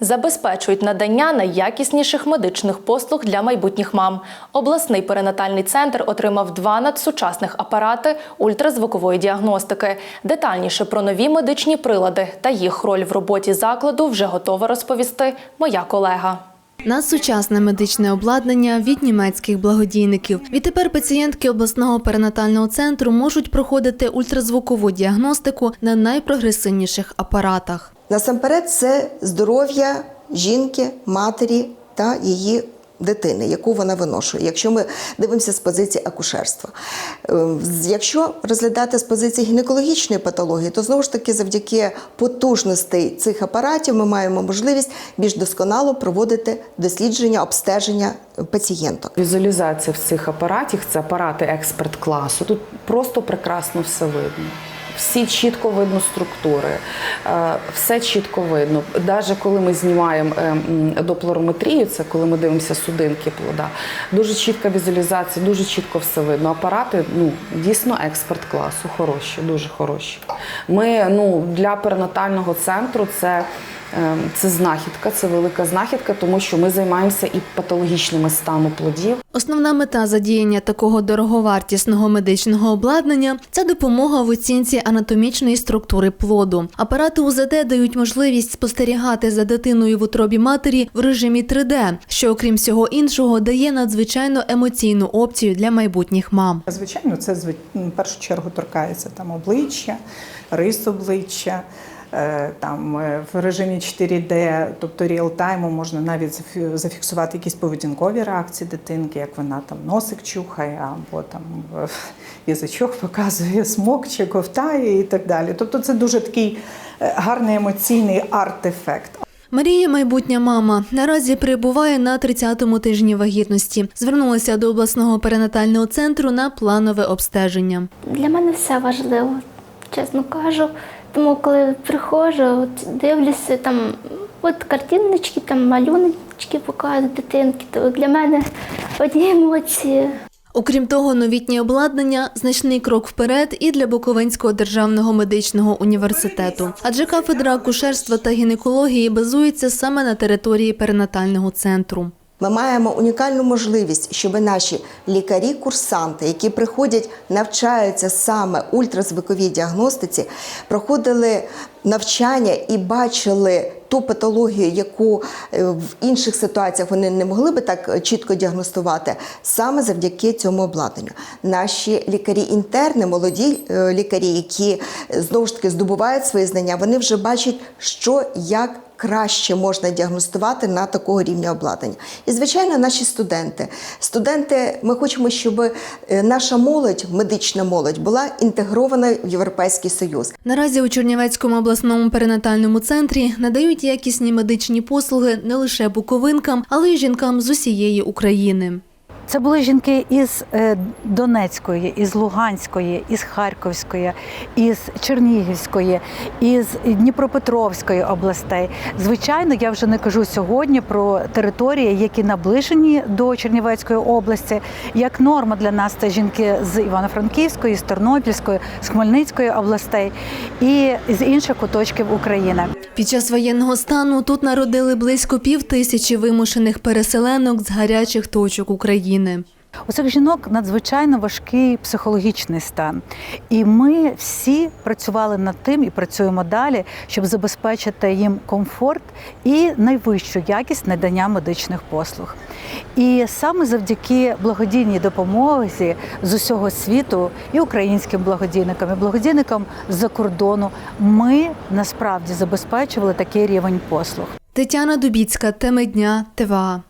Забезпечують надання найякісніших медичних послуг для майбутніх мам. Обласний перинатальний центр отримав два надсучасних апарати ультразвукової діагностики. Детальніше про нові медичні прилади та їх роль в роботі закладу вже готова розповісти моя колега. Надсучасне медичне обладнання від німецьких благодійників. Відтепер пацієнтки обласного перинатального центру можуть проходити ультразвукову діагностику на найпрогресивніших апаратах. Насамперед, це здоров'я жінки, матері та її дитини, яку вона виношує, якщо ми дивимося з позиції акушерства. Е, Якщо розглядати з позиції гінекологічної патології, то знову ж таки завдяки потужностей цих апаратів ми маємо можливість більш досконало проводити дослідження, обстеження пацієнток. Візуалізація в цих апаратах це апарати експерт класу. Тут просто прекрасно все видно. Всі чітко видно структури, е, все чітко видно. Навіть коли ми знімаємо доплорометрію, це коли ми дивимося судинки плода, дуже чітка візуалізація, дуже чітко все видно. Апарати ну, дійсно експерт класу, хороші, дуже хороші. Ми ну, для перинатального центру це. Е, Це знахідка, це велика знахідка, тому що ми займаємося і патологічними стану плодів. Основна мета задіяння такого дороговартісного медичного обладнання це допомога в оцінці анатомічної структури плоду. Апарати УЗД дають можливість спостерігати за дитиною в утробі матері в режимі 3D, що, окрім всього іншого, дає надзвичайно емоційну опцію для майбутніх мам. Звичайно, це в першу чергу торкається там обличчя, рис обличчя. Е, Там е, в режимі 4D, тобто реал-тайму, можна навіть зафі- зафіксувати якісь поведінкові реакції дитинки, як вона там носик чухає, або там е, язичок показує, смокче, ковтає і так далі. Тобто це дуже такий гарний емоційний арт-ефект. Марія, майбутня мама, наразі перебуває на 30-му тижні вагітності. Звернулася до обласного перинатального центру на планове обстеження. Для мене все важливо, чесно кажу. Тому коли приходжу, от дивлюся там, от картиночки, там малюночки показують дитинки, то для мене одні емоції. Окрім того, новітнє обладнання значний крок вперед і для Буковинського державного медичного університету. Адже кафедра акушерства та гінекології базується саме на території перинатального центру. Ми маємо унікальну можливість, щоб наші лікарі-курсанти, які приходять, навчаються саме ультразвуковій діагностиці, проходили навчання і бачили ту патологію, яку е, в інших ситуаціях вони не могли би так чітко діагностувати, саме завдяки цьому обладнанню. Наші лікарі-інтерни, молоді е, лікарі, які е, знову ж таки здобувають свої знання, вони вже бачать, що як краще можна діагностувати на такого рівня обладнання. І, звичайно, наші студенти. Студенти, ми хочемо, щоб е, наша молодь, медична молодь, була інтегрована в Європейський Союз. Наразі у Чернівецькому обласному перинатальному центрі надають якісні медичні послуги не лише буковинкам, але й жінкам з усієї України. Це були жінки із е, Донецької, із Луганської, із Харківської, із Чернігівської, із Дніпропетровської областей. Звичайно, я вже не кажу сьогодні про території, які наближені до Чернівецької області. Як норма для нас це жінки з Івано-Франківської, з Тернопільської, з Хмельницької областей і з інших куточків України. Під час воєнного стану тут народили близько пів тисячі вимушених переселенок з гарячих точок України. У цих жінок надзвичайно важкий психологічний стан, і ми всі працювали над тим і працюємо далі, щоб забезпечити їм комфорт і найвищу якість надання медичних послуг. І саме завдяки благодійній допомозі з усього світу і українським благодійникам, і благодійникам з-за кордону ми насправді забезпечували такий рівень послуг. Тетяна Дубіцька, теми дня, ТВА.